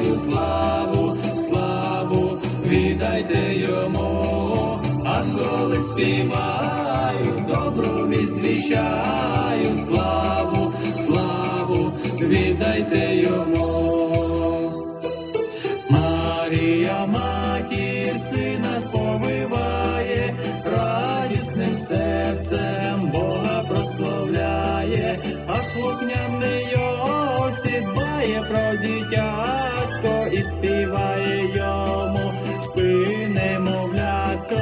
співаю славу, славу, віддайте йому, ангели співаю, добру візвіщаю, славу, славу, віддайте йому. Марія матір сина сповиває, радісним серцем Бога прославляє, співає йому, спи, немовлятко,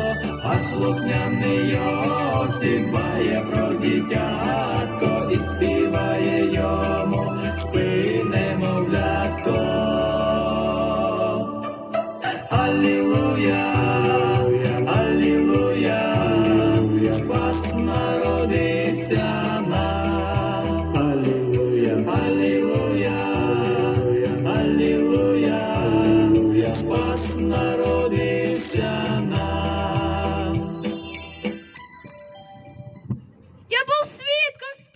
а слухняний Йосип дбає про дитятко і співає йому, спи, немовлятко. Аллилуйя, Аллилуйя, спас народився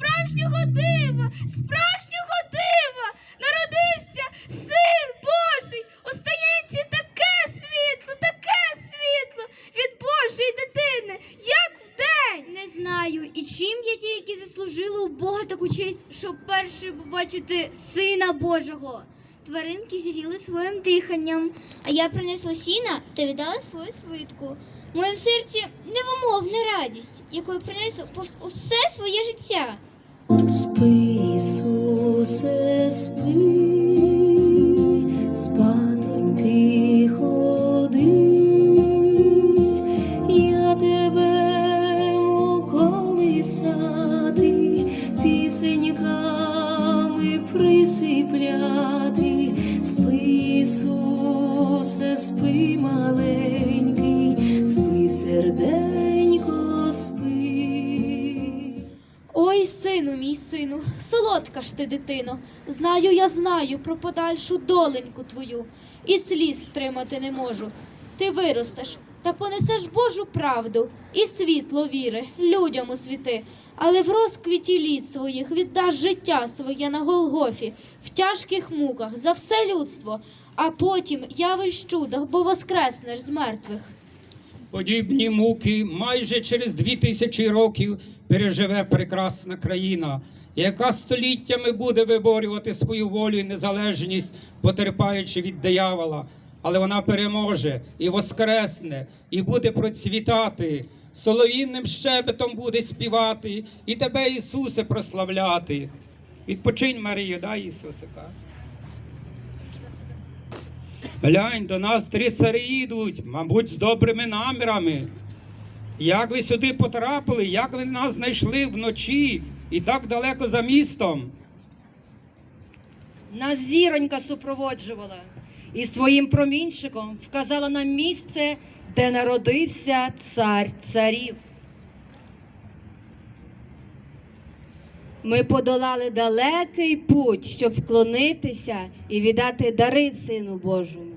справжнього дива, справжнього дива. Народився син Божий. Стаєнці таке світло, таке світло від Божої дитини, як вдень. Не знаю, і чим я тільки заслужила у Бога таку честь, щоб перше побачити Сина Божого. Тваринки зіріли своїм диханням, а я принесла сіна та віддала свою свитку. В моєму серці невимовна радість, якою принесу повз усе своє життя. Спи, Ісусе, спи, сину, солодка ж ти дитино. Знаю, я знаю про подальшу доленьку твою, і сліз стримати не можу. Ти виростеш та понесеш Божу правду і світло віри людям у світи, але в розквіті літ своїх віддаш життя своє на Голгофі, в тяжких муках за все людство, а потім явиш чудо, бо воскреснеш з мертвих. Подібні муки майже через дві тисячі років переживе прекрасна країна, яка століттями буде виборювати свою волю і незалежність, потерпаючи від диявола. Але вона переможе і воскресне, і буде процвітати. Соловінним щебетом буде співати, і тебе, Ісусе, прославляти. Відпочинь, Марію, дай Ісусика. Глянь, до нас три цари йдуть, мабуть, з добрими намірами. Як ви сюди потрапили, як ви нас знайшли вночі і так далеко за містом? Нас зіронька супроводжувала і своїм промінчиком вказала нам місце, де народився цар царів. Ми подолали далекий путь, щоб вклонитися і віддати дари Сину Божому.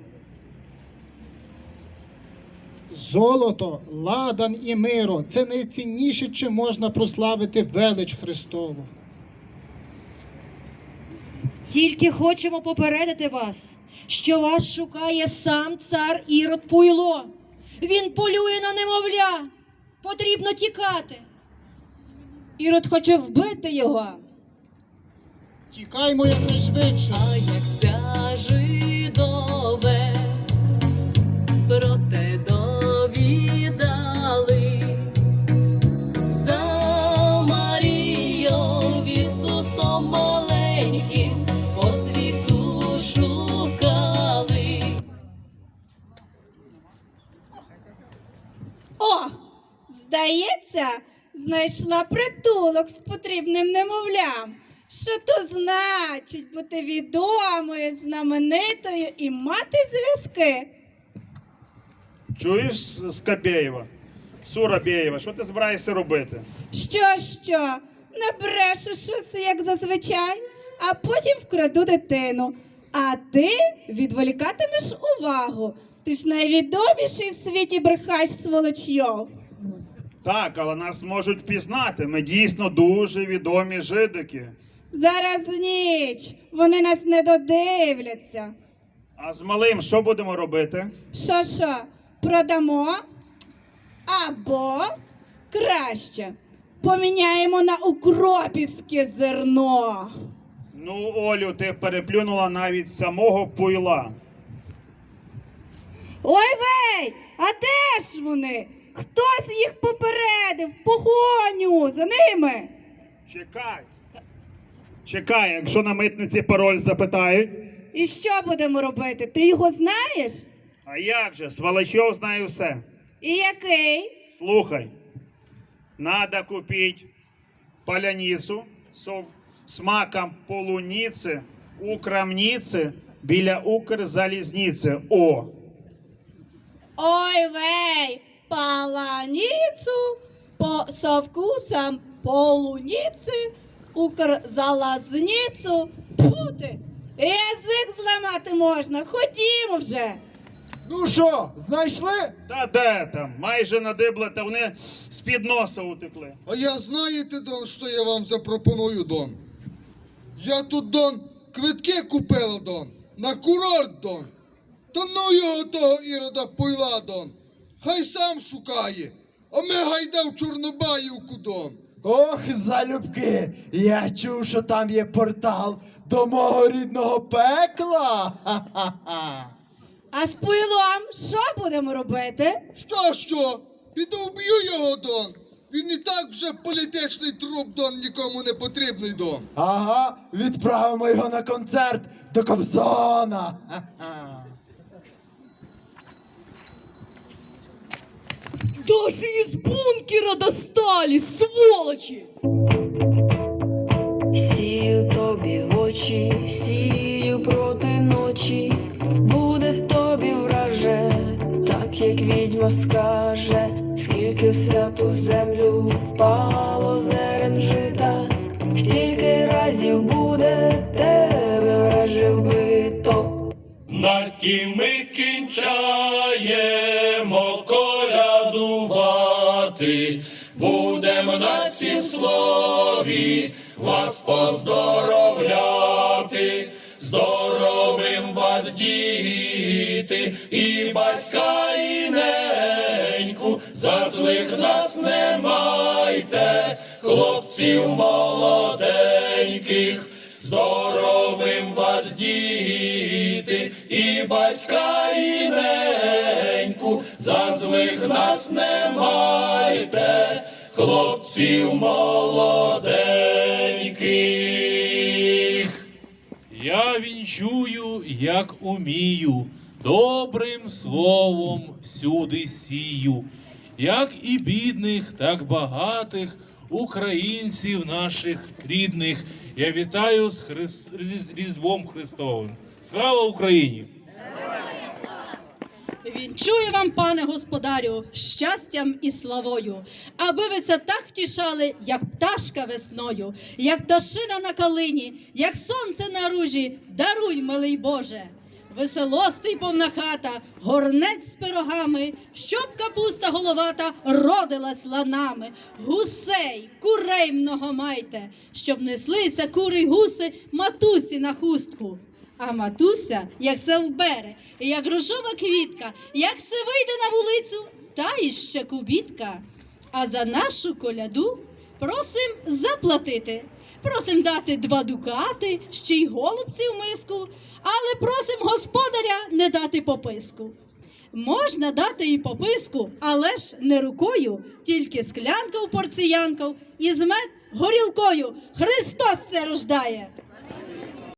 Золото, ладан і миро це найцінніше, чим можна прославити велич Христову. Тільки хочемо попередити вас, що вас шукає сам цар Ірод Пуйло. Він полює на немовля. Потрібно тікати. Ірод хоче вбити його. Тікаймо якнайшвидше. А як ця жидове О, здається, знайшла притулок з потрібним немовлям. Що то значить бути відомою, знаменитою і мати зв'язки? Чуєш, Скабєєва? Сурабєєва, що ти збираєшся робити? Що, що? Не брешу, що це як зазвичай, а потім вкраду дитину. А ти відволікатимеш увагу. Ти ж найвідоміший в світі брехач сволочйов. Так, але нас можуть впізнати. Ми дійсно дуже відомі жидики. Зараз ніч, вони нас не додивляться. А з малим що будемо робити? Що що, продамо? Або краще поміняємо на укропівське зерно. Ну, Олю, ти переплюнула навіть самого пуйла. Ой вей! А де ж вони? Хтось їх попередив, погоню за ними. Чекай. Чекай, якщо на митниці пароль запитають. І що будемо робити? Ти його знаєш? А як же, Свалачов знає все. І який? Слухай. Надо купить поляницу со смаком полуниці у крамниці біля Укрзалізниці. О! Ой вей! Паланицу по, со вкусом полуницы, укрзалазницю. Тьфу ти! Язик зламати можна, ходімо вже. Ну що, знайшли? Та де там? Майже надибли, та вони з-під носа утекли. А я знаєте, Дон, що я вам запропоную, Дон? Я тут, Дон, квитки купила, Дон, на курорт, Дон. Та ну його того ірода пойла, Дон. Хай сам шукає, а ми гайда в Чорнобаївку, Дон. Ох, залюбки! Я чув, що там є портал до мого рідного пекла. Ха-ха-ха. А з пуйлом що будемо робити? Що, що? Піду вб'ю його, Дон. Він і так вже політичний труп, Дон, нікому не потрібний, Дон. Ага, відправимо його на концерт до Кобзона. Ха-ха. Даже из бункера достали, сволочи! Сію тобі в очі, сію проти ночі, буде тобі враже, так як відьма скаже, скільки в святу землю впало зерен жита, стільки разів буде тебе враже вбито. На ті ми кінчаємо слові вас поздоровляти, здоровим вас діти, і батька, і неньку, за злих нас не майте, хлопців молоденьких. Здоровим вас діти, і батька, і неньку, за злих нас не майте, хлопців молоденьких. Я вінчую, як умію, добрим словом всюди сію, як і бідних, так багатих українців наших рідних. Я вітаю з, Різдвом Христовим. Слава Україні! Вінчую вам, пане господарю, щастям і славою, аби ви це так втішали, як пташка весною, як пташина на калині, як сонце на ружі, даруй, милий Боже. Веселостий повна хата, горнець з пирогами, щоб капуста головата родилась ланами, гусей, курей много майте, щоб неслися кури й гуси матусі на хустку. А матуся, як се вбере, як рожова квітка, як се вийде на вулицю, та іще кубітка. А за нашу коляду просим заплатити. Просим дати два дукати, ще й голубці в миску, але просим господаря не дати пописку. Можна дати і пописку, але ж не рукою, тільки склянка в порціянков і з мед горілкою. Христос це рождає.